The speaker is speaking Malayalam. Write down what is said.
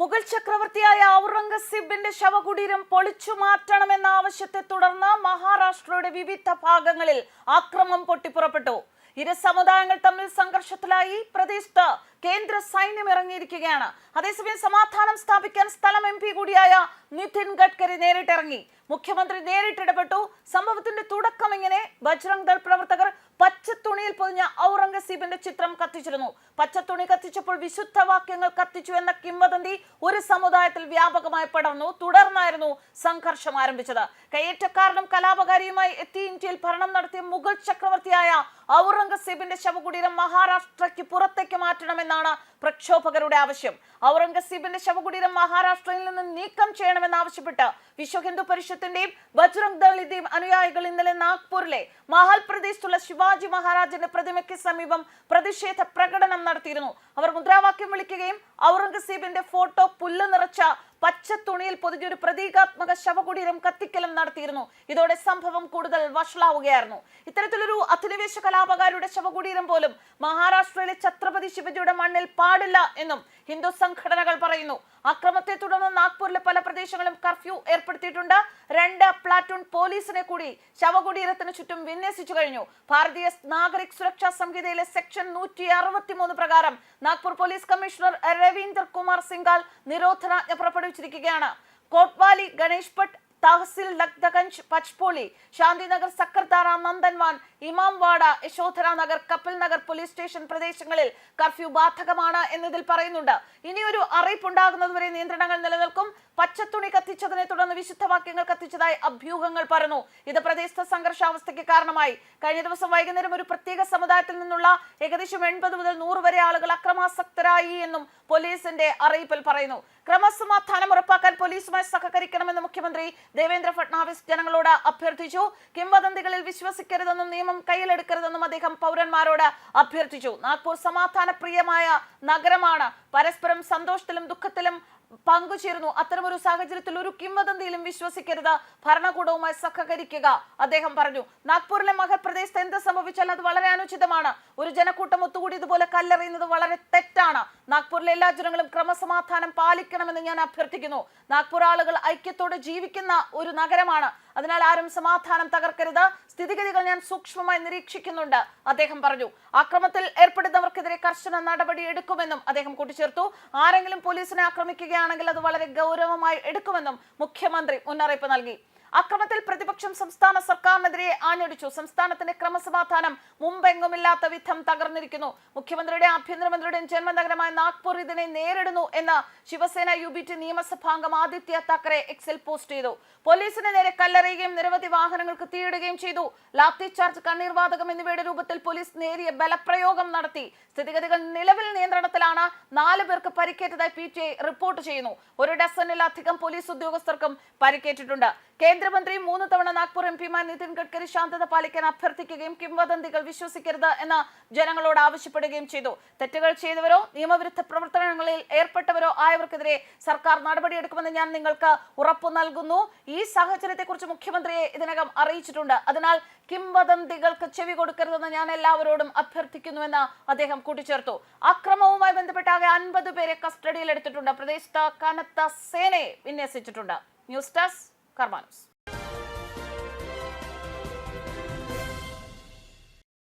മുഗൾ ചക്രവർത്തിയായ ഔറംഗസീബിന്റെ ശവകുടീരം പൊളിച്ചു മാറ്റണമെന്ന ആവശ്യത്തെ തുടർന്ന് മഹാരാഷ്ട്രയുടെ വിവിധ ഭാഗങ്ങളിൽ ആക്രമം പൊട്ടിപ്പുറപ്പെട്ടു ഇരു സമുദായങ്ങൾ തമ്മിൽ സംഘർഷത്തിലായി. പ്രദേശത്ത് കേന്ദ്ര സൈന്യം ഇറങ്ങിയിരിക്കുകയാണ്. അതേസമയം സമാധാനം സ്ഥാപിക്കാൻ സ്ഥലം എം പി കൂടിയായ നിതിൻ ഗഡ്കരി നേരിട്ടിറങ്ങി. മുഖ്യമന്ത്രി നേരിട്ടിടപെട്ടു സംഭവത്തിന്റെ തുടക്കം ഇങ്ങനെ. ബജ്രംഗ് ദൾ പ്രവർത്തകർ പച്ചത്തുണിയിൽ പൊതിഞ്ഞ ഔറംഗസീബിന്റെ ചിത്രം കത്തിച്ചിരുന്നു. പച്ചത്തുണി കത്തിച്ചപ്പോൾ വിശുദ്ധ വാക്യങ്ങൾ കത്തിച്ചു എന്ന കിംവദന്തി ഒരു സമുദായത്തിൽ വ്യാപകമായി പടർന്നു. തുടർന്നായിരുന്നു സംഘർഷം ആരംഭിച്ചത്. കയ്യേറ്റക്കാരനും കലാപകാരിയുമായി എത്തി ഇന്ത്യയിൽ ഭരണം നടത്തിയ മുഗൾ ചക്രവർത്തിയായ ഔറംഗസീബിന്റെ ശവകുടീരം മഹാരാഷ്ട്രയ്ക്ക് പുറത്തേക്ക് മാറ്റണമെന്നാണ് പ്രക്ഷോഭകരുടെ ആവശ്യം. ഔറംഗസീബിന്റെ ശവകുടീരം മഹാരാഷ്ട്രയിൽ നിന്ന് നീക്കം ചെയ്യണമെന്നാവശ്യപ്പെട്ട് വിശ്വ ഹിന്ദു പരിഷത്തിന്റെയും ബജ്രംഗ് ദളിന്റെയും അനുയായികൾ ഇന്നലെ നാഗ്പൂരിലെ മഹാൽ പ്രദേശത്തുള്ള ശിവാജി മഹാരാജന്റെ പ്രതിമയ്ക്ക് സമീപം പ്രതിഷേധ പ്രകടനം നടത്തിയിരുന്നു. അവർ മുദ്രാവാക്യം വിളിക്കുകയും ഔറംഗസീബിന്റെ ഫോട്ടോ പുല്ല് നിറച്ച പച്ച തുണിയിൽ പൊതിഞ്ഞൊരു പ്രതീകാത്മക ശവകുടീരം കത്തിക്കലും നടത്തിയിരുന്നു. ഇതോടെ സംഭവം കൂടുതൽ വഷളാവുകയായിരുന്നു. ഇത്തരത്തിലൊരു അധിനിവേശ കലാപകാരുടെ ശവകുടീരം പോലും മഹാരാഷ്ട്രയിലെ ഛത്രപതി ശിവജിയുടെ മണ്ണിൽ പാടില്ല എന്നും ഹിന്ദു സംഘടനകൾ പറയുന്നു. അക്രമത്തെ തുടർന്ന് നാഗ്പൂരിലെ പല പ്രദേശങ്ങളും കർഫ്യൂ ഏർപ്പെടുത്തിയിട്ടുണ്ട്. രണ്ട് പ്ലാറ്റൂൺ പോലീസിനെ കൂടി ശവകുടീരത്തിന് ചുറ്റും വിന്യസിച്ചു കഴിഞ്ഞു. ഭാരതീയ നാഗരിക് സുരക്ഷാ സംഹിതയിലെ സെക്ഷൻ നൂറ്റി അറുപത്തിമൂന്ന് പ്രകാരം നാഗ്പൂർ പോലീസ് കമ്മീഷണർ രവീന്ദർ കുമാർ സിംഗാൽ നിരോധനാജ്ഞ പുറപ്പെടുവിച്ചിരിക്കുകയാണ്. കോട്ട്വാലി ഗണേഷ് ഭട്ട് തഹസിൽ ലഗ്ദഗഞ്ച് പച്പോളി ശാന്തിനഗർ സക്കർതാറ നന്ദൻവാൻ ഇമാംവാഡ യശോധര നഗർ കപ്പിൽ നഗർ പോലീസ് സ്റ്റേഷൻ പ്രദേശങ്ങളിൽ കർഫ്യൂ ബാധകമാണ് എന്നതിൽ പറയുന്നുണ്ട്. ഇനിയൊരു അറിയിപ്പുണ്ടാകുന്നതുവരെ നിയന്ത്രണങ്ങൾ നിലനിൽക്കും. പച്ചത്തുണി കത്തിച്ചതിനെ തുടർന്ന് വിശുദ്ധവാക്യങ്ങൾ കത്തിച്ചതായി അഭ്യൂഹങ്ങൾ പറഞ്ഞു ഇത് പ്രദേശത്തെ സംഘർഷാവസ്ഥയ്ക്ക് കാരണമായി. കഴിഞ്ഞ ദിവസം വൈകുന്നേരം ഒരു പ്രത്യേക സമുദായത്തിൽ നിന്നുള്ള ഏകദേശം എൺപത് മുതൽ നൂറ് വരെ ആളുകൾ അക്രമാസക്തരായി എന്നും പോലീസിന്റെ അറിയിപ്പിൽ പറയുന്നു. ക്രമസമാധാനം ഉറപ്പാക്കാൻ പോലീസുമായി സഹകരിക്കണമെന്ന് മുഖ്യമന്ത്രി ദേവേന്ദ്ര ഫട്നാവിസ് ജനങ്ങളോട് അഭ്യർത്ഥിച്ചു. കിംവദന്തികളിൽ വിശ്വസിക്കരുതെന്നും നിയമം കയ്യിലെടുക്കരുതെന്നും അദ്ദേഹം പൗരന്മാരോട് അഭ്യർത്ഥിച്ചു. നാഗ്പൂർ സമാധാന പ്രിയമായ നഗരമാണ്. പരസ്പരം സന്തോഷത്തിലും ദുഃഖത്തിലും പങ്കുചേരുന്നു. അത്തരമൊരു സാഹചര്യത്തിൽ ഒരു കിംവദന്തിയിലും വിശ്വസിക്കരുത്. ഭരണകൂടവുമായി സഹകരിക്കുക അദ്ദേഹം പറഞ്ഞു. നാഗ്പൂരിലെ മഹർ പ്രദേശത്ത് എന്ത് സംഭവിച്ചാൽ അത് വളരെ അനുചിതമാണ്. ഒരു ജനക്കൂട്ടം ഒത്തുകൂടി ഇതുപോലെ കല്ലെറിയുന്നത് വളരെ തെറ്റാണ്. നാഗ്പൂരിലെ എല്ലാ ജനങ്ങളും ക്രമസമാധാനം പാലിക്കണമെന്ന് ഞാൻ അഭ്യർത്ഥിക്കുന്നു. നാഗ്പൂർ ആളുകൾ ഐക്യത്തോടെ ജീവിക്കുന്ന ഒരു നഗരമാണ്. അതിനാൽ ആരും സമാധാനം തകർക്കരുത്. സ്ഥിതിഗതികൾ ഞാൻ സൂക്ഷ്മമായി നിരീക്ഷിക്കുന്നുണ്ട്. അദ്ദേഹം പറഞ്ഞു ആക്രമത്തിൽ ഏർപ്പെടുന്നവർക്കെതിരെ കർശന നടപടി എടുക്കുമെന്നും അദ്ദേഹം കൂട്ടിച്ചേർത്തു. ആരെങ്കിലും പോലീസിനെ ആക്രമിക്കുകയാണെങ്കിൽ അത് വളരെ ഗൗരവമായി എടുക്കുമെന്നും മുഖ്യമന്ത്രി മുന്നറിയിപ്പ് നൽകി. അക്രമത്തിൽ പ്രതിപക്ഷം സംസ്ഥാന സർക്കാരിനെതിരെ ആഞ്ഞടിച്ചു. സംസ്ഥാനത്തിന്റെ ക്രമസമാധാനം മുമ്പെങ്ങുമില്ലാത്ത വിധം തകർന്നിരിക്കുന്നു. മുഖ്യമന്ത്രിയുടെ ആഭ്യന്തരമന്ത്രിയുടെയും ജന്മനഗരമായ നാഗ്പൂർ ഇതിനെ നേരിടുന്നു എന്ന് ശിവസേന യു ബി ടി നിയമസഭാംഗം ആദിത്യ താക്കറെ എക്സിൽ പോസ്റ്റ് ചെയ്തു. പോലീസിന് നേരെ കല്ലെറിയുകയും നിരവധി വാഹനങ്ങൾക്ക് തീയിടുകയും ചെയ്തു. ലാത്തി ചാർജ് കണ്ണീർവാതകം എന്നിവയുടെ രൂപത്തിൽ പോലീസ് നേരിയ ബലപ്രയോഗം നടത്തി. സ്ഥിതിഗതികൾ നിലവിൽ നിയന്ത്രണത്തിലാണ്. നാല് പേർക്ക് പരിക്കേറ്റതായി പി ടി റിപ്പോർട്ട് ചെയ്യുന്നു. ഒരു ഡസനിലധികം പോലീസ് ഉദ്യോഗസ്ഥർക്കും പരിക്കേറ്റിട്ടുണ്ട്. കേന്ദ്രമന്ത്രി മൂന്ന് തവണ നാഗ്പൂർ എം പിമാർ നിതിൻ ഗഡ്കരി ശാന്തത പാലിക്കാൻ അഭ്യർത്ഥിക്കുകയും കിംവദന്തികൾ വിശ്വസിക്കരുത് എന്ന് ജനങ്ങളോട് ആവശ്യപ്പെടുകയും ചെയ്തു. തെറ്റുകൾ ചെയ്തവരോ നിയമവിരുദ്ധ പ്രവർത്തനങ്ങളിൽ ഏർപ്പെട്ടവരോ ആയവർക്കെതിരെ സർക്കാർ നടപടിയെടുക്കുമെന്ന് ഞാൻ നിങ്ങൾക്ക് ഉറപ്പു നൽകുന്നു. ഈ സാഹചര്യത്തെക്കുറിച്ച് മുഖ്യമന്ത്രിയെ ഇതിനകം അറിയിച്ചിട്ടുണ്ട്. അതിനാൽ കിംവദന്തികൾക്ക് ചെവി കൊടുക്കരുതെന്ന് ഞാൻ എല്ലാവരോടും അഭ്യർത്ഥിക്കുന്നുവെന്ന് അദ്ദേഹം കൂട്ടിച്ചേർത്തു. അക്രമവുമായി ബന്ധപ്പെട്ട ആകെ അൻപത് പേരെ കസ്റ്റഡിയിൽ എടുത്തിട്ടുണ്ട് പ്രദേശത്ത് കനത്ത സേനയെ വിന്യസിച്ചിട്ടുണ്ട്. News desk കർമാനൂസ്